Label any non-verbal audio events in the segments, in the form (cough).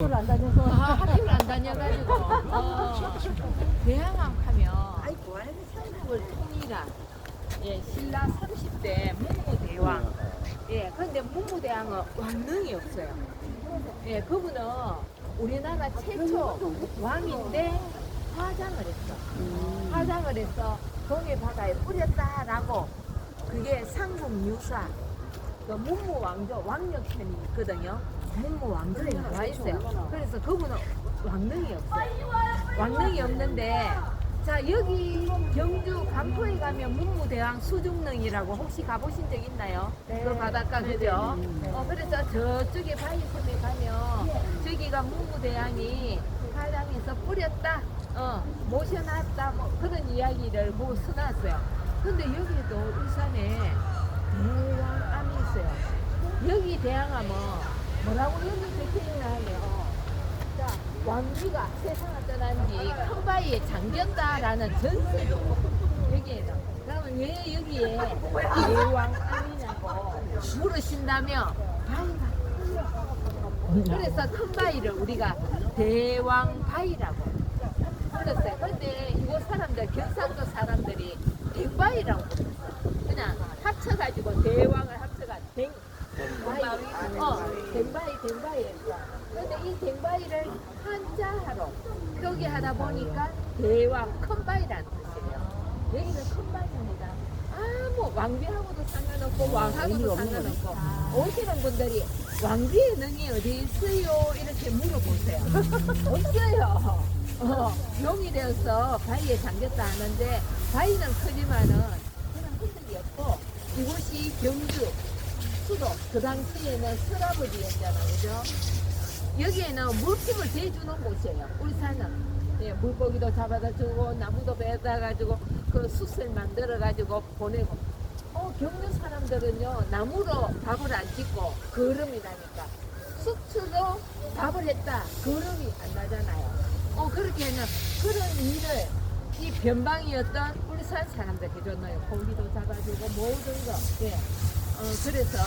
학교를 안 다녀서. 아, 학교를 안 다녀가지고. 어, 대항암 하면 아이 고 아이고 한국을 통일한 예, 신라 30대 문무대왕. 예, 근데 문무대왕은 왕릉이 없어요. 예, 그분은 우리나라 최초 왕인데 화장을 했어. 화장을 해서 동해 바다에 뿌렸다라고 그게 상국유사 그 문무왕조 왕력편이 있거든요 문무왕조에 나와 있어요 그래서 그분은 왕릉이 없어요 왕릉이 없는데 자 여기 경주 간포에 가면 문무대왕 수중릉이라고 혹시 가보신 적 있나요? 네. 그 바닷가 그죠? 어 그래서 저쪽에 바위섬에 가면 저기가 문무대왕이 화장해서 뿌렸다 어 모셔놨다 뭐 그런 이야기를 보고 써놨어요 근데 여기도 울산에 대왕암이 있어요 여기 대왕암은 뭐라고 여기 적혀있나 하면 자, 왕비가 세상을 떠난 뒤큰 바위에 잠겼다라는 전설이 여기에는. 그러면 왜 여기에 대왕암이냐고 물으신다면 바위가. 그래서 큰 바위를 우리가 대왕 바위라고 불렀어요. 근데 이곳 사람들, 경상도 사람들이 댕바위라고 불렀어요. 그냥 합쳐가지고 대왕을 합쳐가 댕. 바위, 어, 댕바위, 댕바위였어. 근데 이 댕바위를 한자하로 표기하다 보니까 대왕 큰 바위라는 뜻이에요. 여기는 큰 바위입니다. 아무 왕비하고도 상관없고 왕하고도 상관없고 오시는 분들이 왕비의 능이 어디 있어요? 이렇게 물어보세요. (laughs) 없어요. 어, 용이 되어서 바위에 잠겼다 하는데 바위는 크지만은 그냥 흔들이 없고 이곳이 경주 수도 그 당시에는 설아버지였잖아요 그죠 여기에는 물품을 대주는 곳이에요. 울산은. 예, 물고기도 잡아다 주고 나무도 베다 가지고 그 숯을 만들어 가지고 보내고. 어 경주 사람들은요 나무로 밥을 안 짓고 거름이 나니까. 숯으로 밥을 했다 거름이 안 나잖아요. 어 그렇게 하는 그런 일을 이 변방이었던 울산 사람들 해줬나요? 고기도 잡아주고 모든 거. 예. 어, 그래서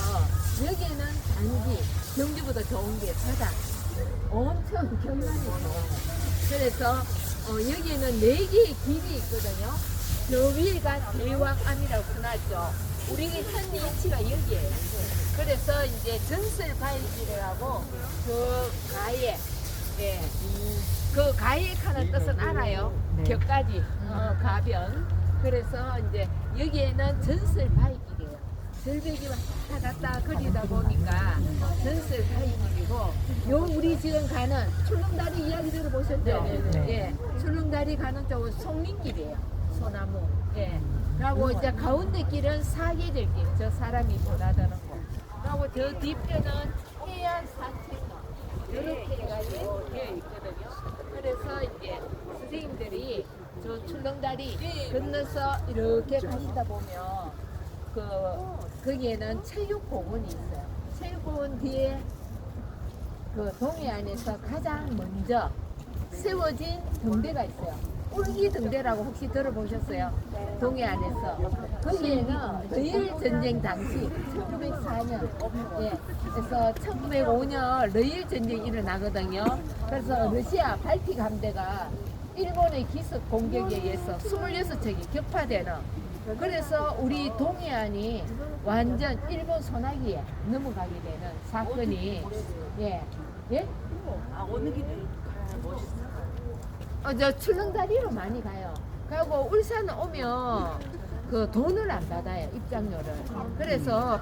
여기는 단지 경주보다 좋은 게 바다. 엄청 경관이 좋아요. 그래서 어, 여기에는 네 개의 길이 있거든요. 저 위에가 대왕암이라고 써놨죠. 우리 현 위치가 여기에요. 그래서 이제 전설 바위길이라고 그 가에 예. 그 가에 하는 뜻은 알아요. 격까지 어, 가변. 그래서 이제 여기에는 전설 바위길이에요. 절벽이 왔다 갔다 거리다 보니까 전설 바위길이고 요 우리 지금 가는 출렁다리 이야기 들어보셨죠? 예, 출렁다리 가는 쪽은 송림길이에요. 소나무. 예. 그리고 이제 가운데 길은 사계절길. 저 사람이 보나드는 곳. 그리고 저 뒤편은 해안 산책로. 이렇게 해가지고 되어 있거든요. 그래서 이제 선생님들이 저 출렁다리 건너서 이렇게 가시다 보면 그 거기에는 체육공원이 있어요. 체육공원 뒤에 그 동해안에서 가장 먼저 세워진 등대가 있어요. 울기 등대라고 혹시 들어보셨어요? 동해안에서 거기에는 러일 전쟁 당시 1904년 예, 그래서 1905년 러일 전쟁이 일어나거든요. 그래서 러시아 발틱 함대가 일본의 기습 공격에 의해서 26척이 격파되는 그래서 우리 동해안이 완전 일본 소나기에 넘어가게 되는 사건이 예 예? 아 어느 가야 멋있어 어, 저 출렁다리로 많이 가요. 그리고 울산 오면 그 돈을 안 받아요 입장료를. 그래서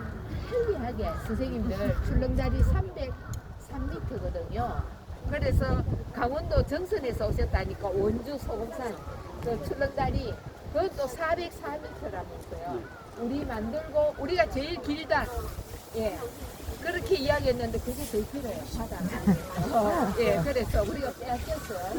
편리하게 선생님들 출렁다리 303m거든요. 그래서 강원도 정선에서 오셨다니까 원주 소금산 그 출렁다리 그것도 404m라면서요. 우리 만들고 우리가 제일 길다. 예. 그렇게 이야기했는데 그게 더 길어요 바다. 어, (laughs) 예. 그래서 우리가 빼앗겼어요.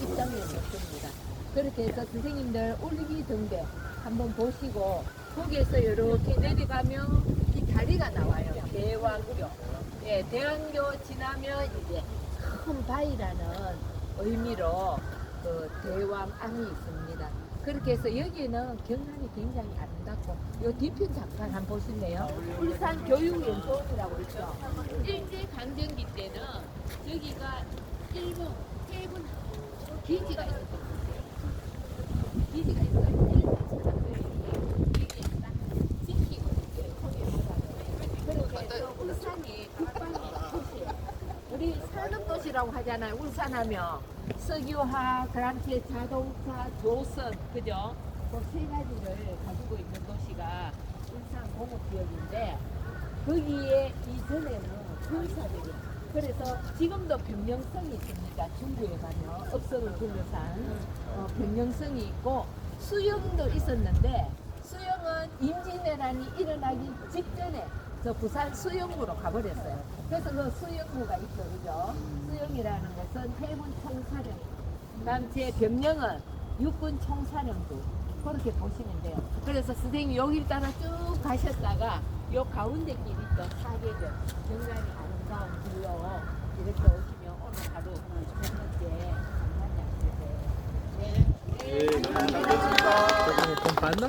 입장료는 없습니다. 그렇게 해서 선생님들 올리기 등대 한번 보시고 거기에서 이렇게 내려가면 이 다리가 나와요. 대왕교. 예, 대왕교 지나면 이제 큰 바위라는 의미로 그 대왕암이 있습니다. 그렇게 해서 여기는 경관이 굉장히 아름답고 요 뒤편 잠깐 한번 보실래요? 울산 교육연수원이라고 있죠. 일제 강점기 때는 여기가 일본, 해군 기지가 있었던 곳이에요. 기지가 있어요. 지키고 그렇게 해서 울산이 국방의 도시예요. 우리 산업 도시라고 하잖아요. 울산하면 석유화, 그랑체 자동차, 조선, 그죠? 그세 가지를 가지고 있는 도시가 울산 공업 지역인데 거기에 이전에는 군사들이 그래서 지금도 변명성이 있습니다. 중구에 가면 업성을 둘러싼 어, 변명성이 있고 수영도 있었는데 수영은 임진왜란이 일어나기 직전에 저 부산 수영무로 가버렸어요. 그래서 그 수영무가 있죠, 그죠? 수영이라는 것은 해군 총사령. 그다음 제 병령은 육군 총사령부. 그렇게 보시면 돼요. 그래서 선생님이 여기를 따라 쭉 가셨다가 요 가운데 길 있죠, 사계절. 굉장히 아름다운 길로 이렇게 오시면 오늘 하루 저녁에 장난이 안 되세요. 네. Ito, kung paano?